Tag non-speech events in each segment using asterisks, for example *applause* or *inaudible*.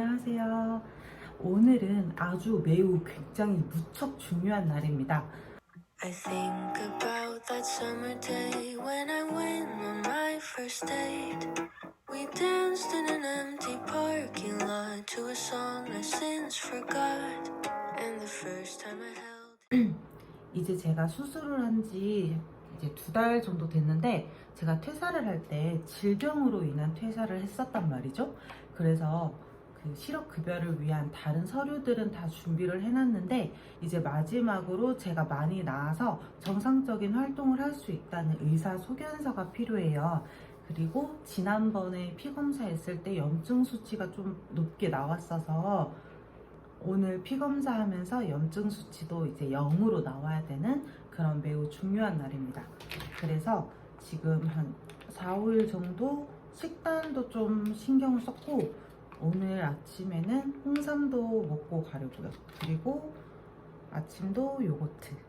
안녕하세요. 오늘은 아주 매우 굉장히 무척 중요한 날입니다. I think about that summer day when I went on my first date. We danced in an empty parking lot to a song I since forgot. And the first time I held. 이제 제가 수술을 한지 이제 두 달 정도 됐는데 제가 퇴사를 할 때 질병으로 인한 퇴사를 했었단 말이죠. 그래서 그 실업급여를 위한 다른 서류들은 다 준비를 해놨는데 이제 마지막으로 제가 많이 나아서 정상적인 활동을 할 수 있다는 의사 소견서가 필요해요. 그리고 지난번에 피 검사 했을 때 염증 수치가 좀 높게 나왔어서 오늘 피 검사 하면서 염증 수치도 이제 0으로 나와야 되는 그런 매우 중요한 날입니다. 그래서 지금 한 4, 5일 정도 식단도 좀 신경을 썼고 오늘 아침에는 홍삼도 먹고 가려고요. 그리고 아침도 요거트.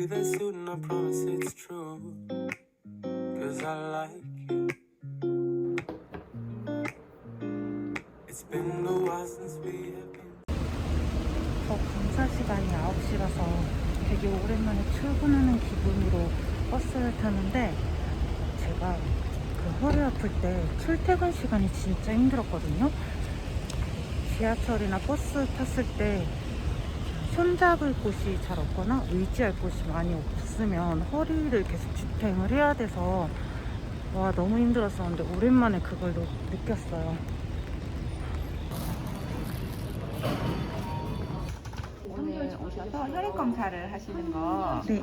I'll be there soon, I promise it's true. Cause I like you. It's been a while since we have been. 저 검사 시간이 9시라서 되게 오랜만에 출근하는 기분으로 버스를 타는데 제가 그 허리 아플 때 출퇴근 시간이 진짜 힘들었거든요. 지하철이나 버스 탔을 때 손잡을 곳이 잘 없거나 의지할 곳이 많이 없으면 허리를 계속 지탱을 해야 돼서 와 너무 힘들었었는데 오랜만에 그걸 느- 느꼈어요. 오늘 오셔서 혈액 검사를 하시는 거. 네.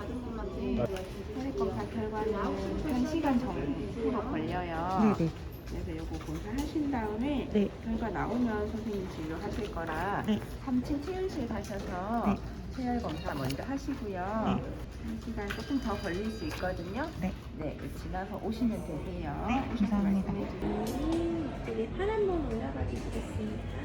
혈액 검사 결과는 한 시간 정도 걸려요. 네네. 그래서 요거 검사하신 다음에 네. 결과 나오면 선생님 진료하실 거라 네. 3층 체열실 가셔서 네. 체열 검사 먼저 하시고요. 한 시간 조금 더 걸릴 수 있거든요. 네. 네, 지나서 오시면 되세요. 네, 오셔서 감사합니다. 말씀해 주세요. 팔 한번 올라가 주시겠습니까?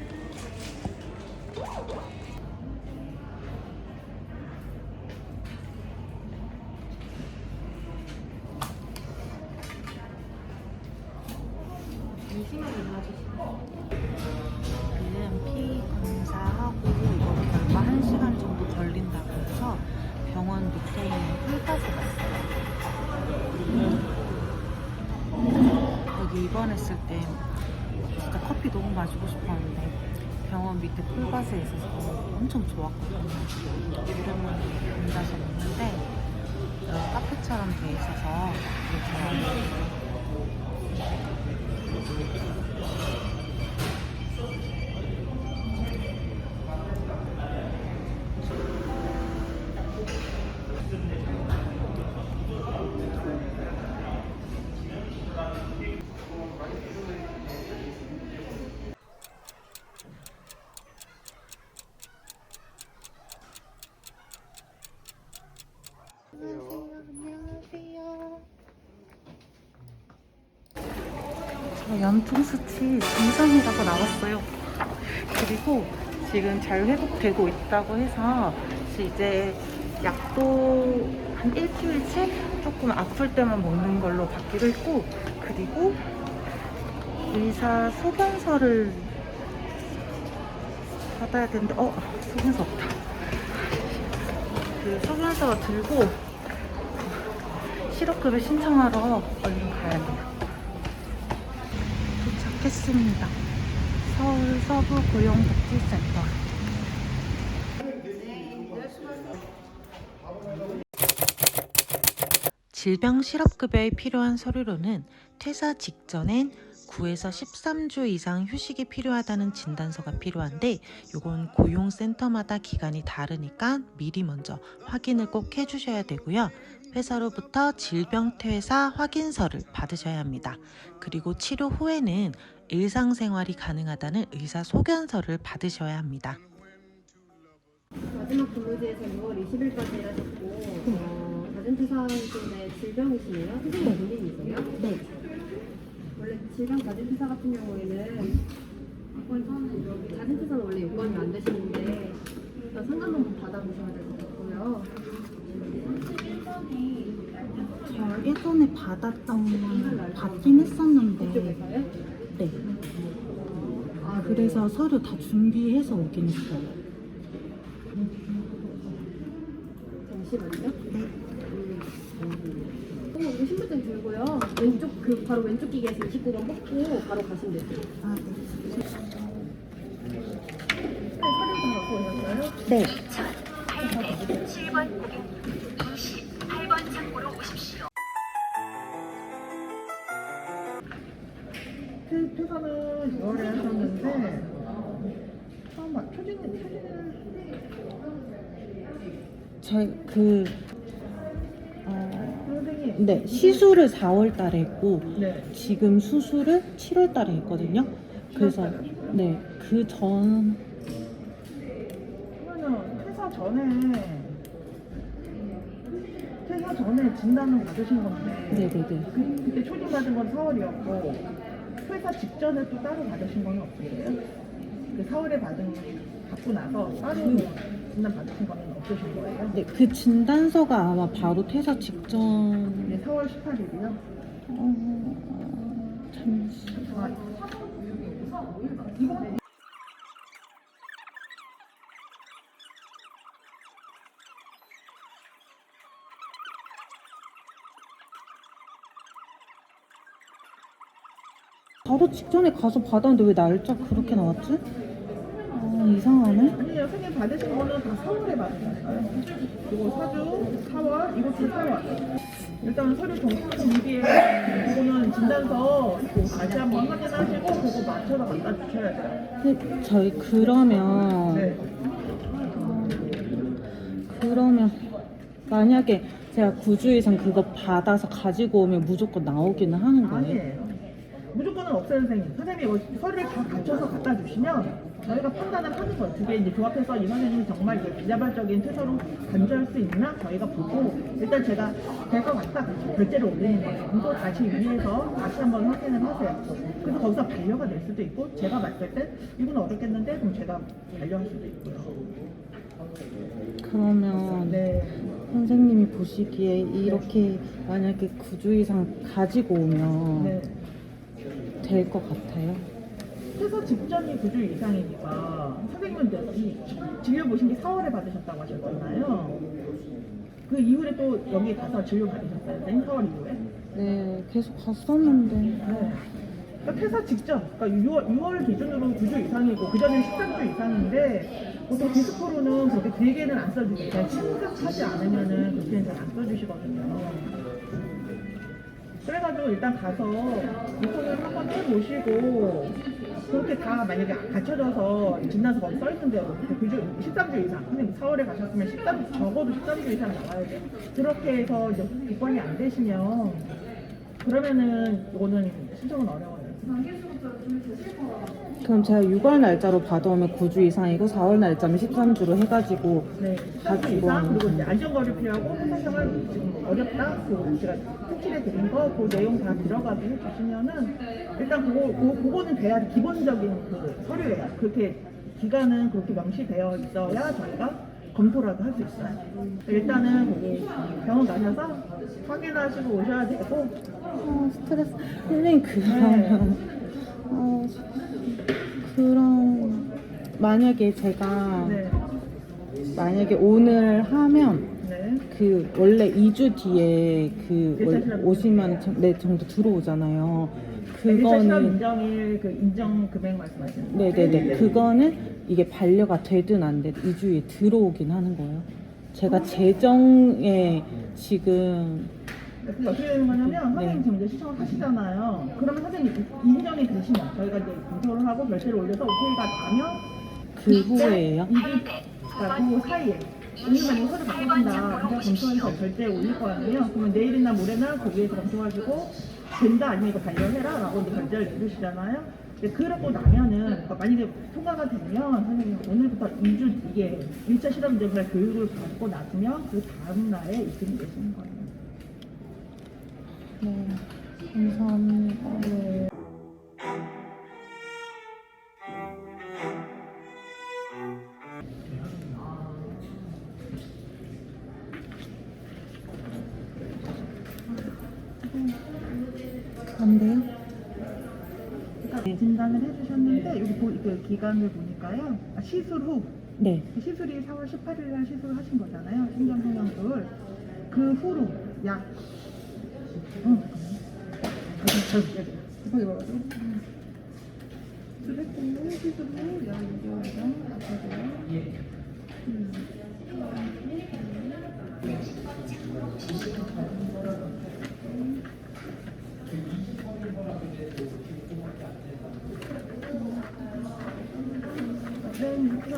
마시고 싶었는데 병원 밑에 풀밭에 있어서 엄청 좋았거든요. 오랜만에 앉아서 먹는데 카페처럼 돼 있어서 되게 저 염통 수치 정상이라고 나왔어요. 그리고 지금 잘 회복되고 있다고 해서 이제 약도 한 일주일치 조금 아플 때만 먹는 걸로 받기로 했고 그리고 의사 소견서를 받아야 되는데 어 소견서 없다. 그 소견서 들고 실업급여 신청하러 얼른 가야 돼요. 도착했습니다. 서울 서부 고용복지센터. 질병 실업급여에 필요한 서류로는 퇴사 직전엔 9에서 13주 이상 휴식이 필요하다는 진단서가 필요한데 요건 고용센터마다 기간이 다르니까 미리 먼저 확인을 꼭 해주셔야 되고요. 회사로부터 질병퇴사 확인서를 받으셔야 합니다. 그리고 치료 후에는 일상생활이 가능하다는 의사 소견서를 받으셔야 합니다. 마지막 근무지에서 6월 20일까지 일하셨고 어, 가진투사 때문에 질병이시네요? 선생님 본인이세요? 네. 원래 질병 가진투사 같은 경우에는 가진투사는 원래 요건이 안 되시는데 일단 상담만 받아보셔야 될 것 같고요. 저 예전에 받았던 건 받긴 했었는데? 네. 아, 네. 그래서 서류 다 준비해서 오긴 했어요. 잠시만요. 어, 이거 신분증 들고요. 왼쪽 그 바로 왼쪽 기계에서 29번 뽑고 바로 가시면 되세요. 아, 서류 다 갖고 오셨어요? 네. 퇴- 퇴사는 6월에 하셨는데 처음 막 초진 초진을. 제그 어, 선생님. 네 시술을 4월 달에 했고 네. 지금 수술을 7월 달에 했거든요. 그래서 네 그 전. 그러면 퇴사 전에 퇴사 전에 진단을 받으신 건데 네네네. 그, 그때 초진 받은 건 4월이었고 퇴사 직전에 또 따로 받으신 건 없으세요? 그 4월에 받은 받고 나서 따로 진단 받으신 거는 없으신 거예요? 네, 그 진단서가 아마 바로 퇴사 직전 네 4월 18일이요? 어, 잠시 아, 이거 바로 직전에 가서 받았는데 왜 날짜 그렇게 나왔지? 아 이상하네. 아니요, 선생님 받으신 거는 다 4월에 받으셨어요. 그리고 사주 4월, 이것도 4월. 일단 서류 정품 미비에 그거는 진단서 그 다시 한번 확인하시고 그거 맞춰서 갖다 주셔야 돼요. 근데 저희 그러면 네. 그러면 만약에 제가 9주 이상 그거 받아서 가지고 오면 무조건 나오기는 하는 거예요? 아니에요. 무조건은 없어요, 선생님. 선생님이 이거 서류를 다 갖춰서 갖다 주시면 저희가 판단을 하는 거예요. 두개 이제 조합해서 이 선생님이 정말 비자발적인 퇴사로 간주할 수 있나 저희가 보고 일단 제가 될 것 같다 결제를 올리는 거예요. 그럼 또 다시 위에서 다시 한번 확인을 하세요. 그래서 거기서 반려가 될 수도 있고 제가 봤을 때 이건 어렵겠는데 그럼 제가 반려할 수도 있고요. 그러면 네. 선생님이 보시기에 이렇게 만약에 9주 이상 가지고 오면 네. 될 것 같아요? 퇴사 직전이 9주 이상이니까 선생님은 진료 보신 게 4월에 받으셨다고 하셨잖아요. 그 이후에 또 여기 가서 진료 받으셨어요, 선생님? 4월 이후에? 네, 계속 갔었는데. 네. 그러니까 퇴사 직전, 그러니까 6월, 6월 기준으로 9주 이상이고 그 전에 13주 이상인데 보통 디스코로는 그렇게 길게는 안 써주세요. 심각하지 않으면은 그렇게는 잘 안 써주시거든요. 그래가지고 일단 가서 요청을 한번 해보시고 그렇게 다 만약에 갖춰져서 진단서 거기 써있는데요. 그주 13주 이상. 근데 4월에 가셨으면 13, 적어도 13주 이상 나와야 돼요. 그렇게 해서 이제 입건이 안 되시면 그러면은 이거는 신청은 어려워요. 그럼 제가 6월 날짜로 받아오면 9주 이상이고 4월 날짜면 13주로 해가지고 네, 13주 이상 그리고 이제 안전거리 필요하고 회사생활 지금 어렵다. 그 제가 특실해 드린 거 그 내용 다 들어가게 해주시면은 일단 그거 그, 그거는 돼야 기본적인 그 서류예요. 그렇게 기간은 그렇게 명시되어 있어야 저희가 검토라도 할 수 있어요. 일단은 거기 병원 가셔서 확인하시고 오셔야 되고 아, 스트레스. 선생님 그러면 어, 그럼 만약에 제가 네, 만약에 오늘 하면 네, 그 원래 2주 뒤에 그 일단 월- 실업 50만 원 정- 네, 정도 들어오잖아요. 그거는 인정일 그 인정 금액 말씀하시는 거예요? 네네네 그거는 이게 반려가 되든 안 되든 2주에 들어오긴 하는 거예요. 제가 재정에 지금 그게 어떻게 되는 거냐면 네. 선생님 지금 이제 시청을 하시잖아요. 그러면 선생님 인정이 되시면 저희가 이제 검토를 하고 결제를 올려서 오케이가 나면 그 후에요? 이게 그러니까 그 사이에 오늘 만약에 서류 바꾸신다 제가 검토해서 결제에 올릴 거 아니에요 그러면 내일이나 모레나 거기에서 검토하시고 된다 아니면 이거 반려해라 라고 이제 결제를 내주시잖아요 근데 그러고 나면은 그러니까 만약에 통과가 되면 선생님 오늘부터 2주 이게 1차 실험 인증을 교육을 받고 나서면 그 다음 날에 입금이 되시는 거예요 네, 감사합니다. 네. 안 돼요? 진단을 해주셨는데 여기 보, 그 기간을 보니까요 아, 시술 후 네. 시술이 4월 18일 날 시술을 하신 거잖아요. 신경성형술. 그 후로 약. 응. 이거가지고. 수백공로 시술 후약 2개월이랑 아파서요. 네,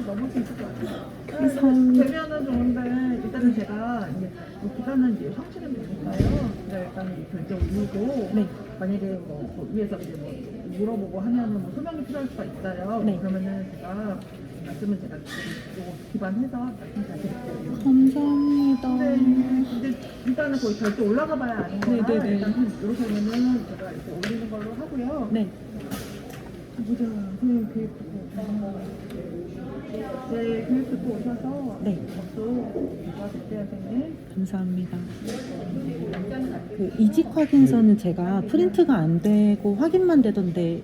넘을 수 있을 것 같아요. 감사합니다. 되면은 좋은데 일단은 제가 이제 이 기간은 이제 성취는 되니까요. 제가 일단 이 결제 올리고 네. 만약에 뭐, 뭐 위에서 이제 뭐 물어보고 하면은 뭐 소명이 필요할 수가 있어요. 네. 그러면은 제가 말씀을 제가 요거 기반해서 말씀 잘 드릴게요. 감사합니다. 네, 이제 일단은 거기 결제 올라가 봐야 아는 거라 네, 네, 네. 일단 이렇게 하면은 제가 이렇게 올리는 걸로 하고요. 네. 보자. 선생님 교육 듣고 네, 교육 듣고 오셔서 네. 또. 감사합니다. 그 이직 확인서는 제가 프린트가 안 되고 확인만 되던데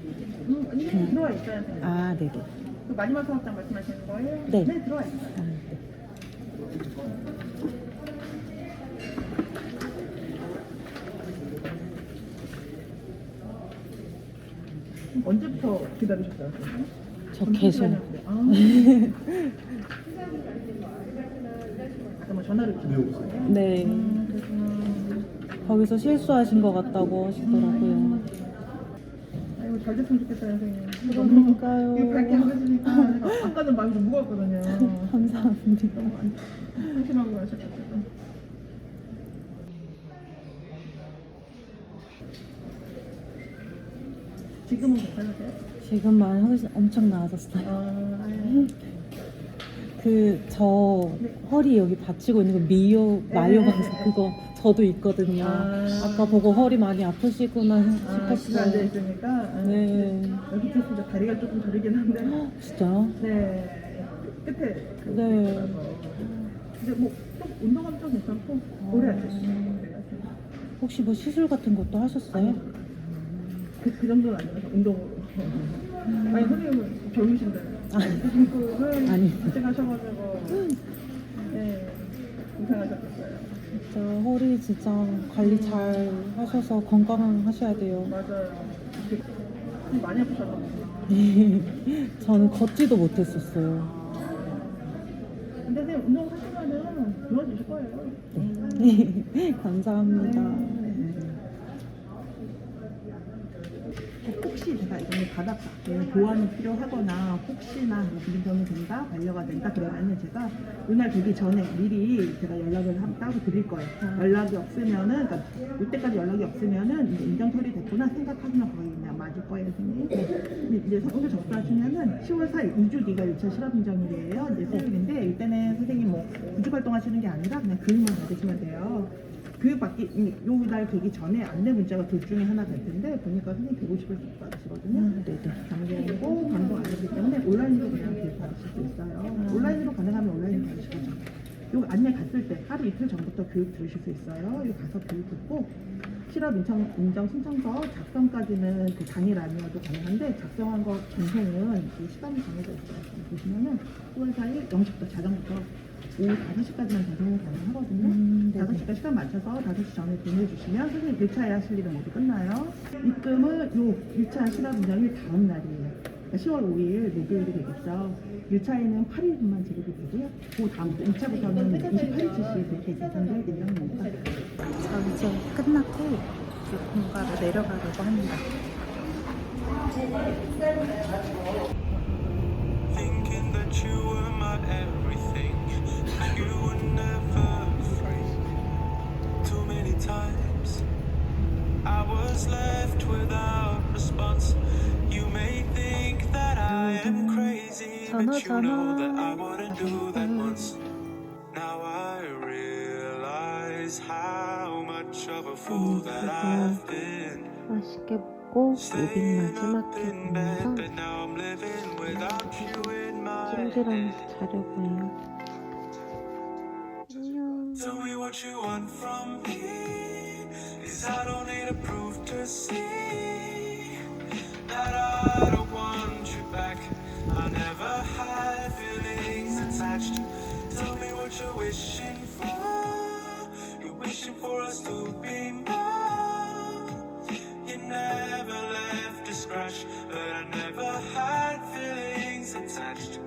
음, 음. 들어와 있어요, 선생님. 아 네네. 그 마지막 사업장 말씀하시는 거예요? 네. 들어와 있어요. 아, 네. 언제부터 기다리셨어요, 선생님? 저 계속 전화를? 네 음, 그렇구나. 거기서 실수하신 것 같다고 하시더라고요. 아이고, 잘 됐으면 좋겠어요, 선생님. 그러니까요. 제가 아까는 마음이 좀 무거웠거든요. *laughs* 감사합니다. 너무 안- 조심하고 가셔가지고. 지금은 괜찮으세요? 지금만 훨씬 엄청 나아졌어요. 아, 그저 허리 여기 받치고 있는 거 미요 마요 방석 그거 저도 있거든요. 아. 아 까 보고 허리 많이 아프시구나 아, 집에 앉아 싶었어요. 있으니까. 아, 네. 여기 진짜 다리가 조금 저리긴 한데. 진짜요? 네. 끝에. 그 네. 근데 뭐, 좀 운동하면 좀 괜찮고, 오래 앉으시면 혹시 뭐 시술 같은 것도 하셨어요? 그, 그 정도는 아니라서, 운동으로. 아니, 선생님은 젊으신데. 아. 그, 아니. 일찍 하셔가지고. 네. 고생하셨겠어요. 진짜 허리 진짜 관리 잘 하셔서 건강하셔야 돼요. 맞아요. 많이 아프셨나 *laughs* 저는 걷지도 못했었어요. 근데 선생님 운동 하시면은 좋아지실 거예요. *laughs* 감사합니다. 혹시 제가 이거를 받았다. 보완이 필요하거나 혹시나 뭐 불인정이 된다, 반려가 된다 그러면은 제가 그날 되기 전에 미리 제가 연락을 한, 따로 드릴 거예요. 연락이 없으면은 그러니까 이때까지 연락이 없으면은 이제 인정 처리됐구나 생각하시면 거의 그냥 맞을 거예요, 선생님. 근데 이제 오늘 접수하시면은 10월 4일 2주 뒤가 2차 실업 인정일이에요. 이제 수요일인데 이때는 선생님 뭐 구직 활동하시는 게 아니라 그냥 교육만 받으시면 돼요. 교육 받기 요 날 되기 전에 안내 문자가 둘 중에 하나 될 텐데 보니까 선생님 150을 받으시거든요. 네네. 장기이고 반동 안 되기 때문에 온라인으로 그냥 교육 받으실 수 있어요. 온라인으로 가능하면 온라인으로 받으시거죠. 요 안내 갔을 때 하루 이틀 전부터 교육 들으실 수 있어요. 요 가서 교육 듣고 실업 인정, 인정 신청서 작성까지는 그 당일 아니어도 가능한데 작성한 거 전송은 그 시간이 정해져 있어요. 보시면은 9월 4일 0시부터 자정부터 오후 5시까지만 전송이 가능하거든요. 음, 네네. 5시까지 시간 맞춰서 5시 전에 보내주시면 선생님 1차에 하실 일은 모두 끝나요. 입금은 요 1차 실업 인정일 다음 날이에요. 그러니까 10월 5일 목요일이 되겠죠. 1차에는 8일만 지급이 되고요. 그 다음 2차부터는 28일치씩 그렇게 계산될 예정입니다. 자, 이제 끝. 끝났고 이제 본가로 내려가려고 합니다. Thinking that you were my everything, you were never was left without response. You may think that I am crazy, but you know that I wouldn't do that once. Now I realize how much of a fool that I've been. 맛있게 먹고 무빙 Staying 마지막 up 회 in bed, 보면서 but now I'm living without you in my head. 찜질하면서 자려고 해요. 안녕. Cause I don't need a proof to see that I don't want you back. I never had feelings attached. Tell me what you're wishing for. You're wishing for us to be more. You never left a scratch, but I never had feelings attached.